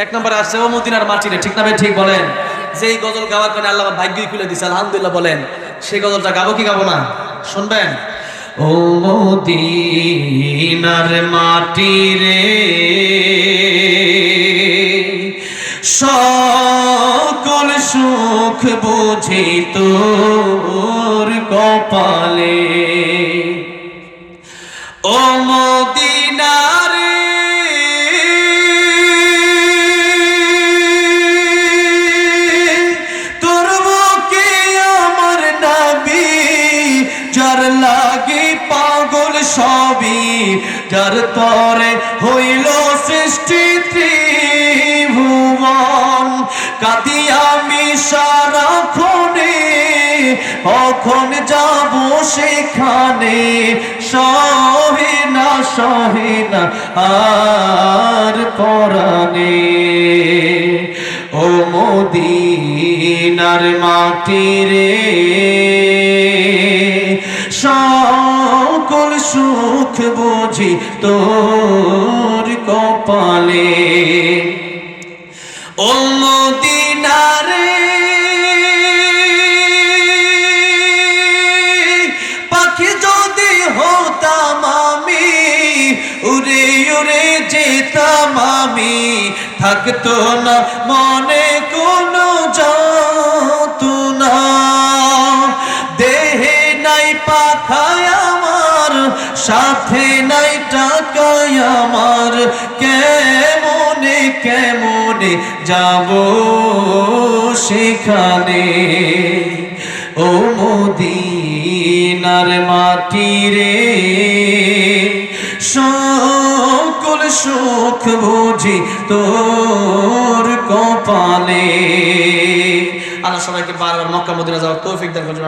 এক নম্বরে আসছে, ও মদিনার মাটিরে ঠিক না ঠিক বলেন। যে এই গজল গাওয়ার কারণে আল্লাহ ভাগ্যই খুলে দিছে, আলহামদুলিল্লাহ বলেন। সেই গজলটা গাবো কি গাবো না? শুনবেন? ও মদিনার মাটি রে, সকল সুখ বুঝি তোর কপালে। লাগে পাগল সবই, যার তরে হইল সৃষ্টি ত্রিভুবন। কাঁদি আমি সারাক্ষণে কখন যাব সেখানে? সহে না সহে না, আর পরাণে। ও মদিনার মাটি রে সকল সুখ বুঝি তোর কপালে। ও মদিনারে পাখি যদি হতাম আমি, উড়ে উড়ে যেতাম আমি, থাকতো না মনে কোনো যন্ত্রণা। দেহে নাই পাখায় সাথে নাই টাকায় আমার। কেমনে কেমনে যাব সেখানে? ও মদিনার মাটি রে, সকল সুখ বুঝি তোর কপালে। আল্লাহ সবাইকে বারবার মক্কা, মদিনা যাওয়ার তৌফিক দান করুন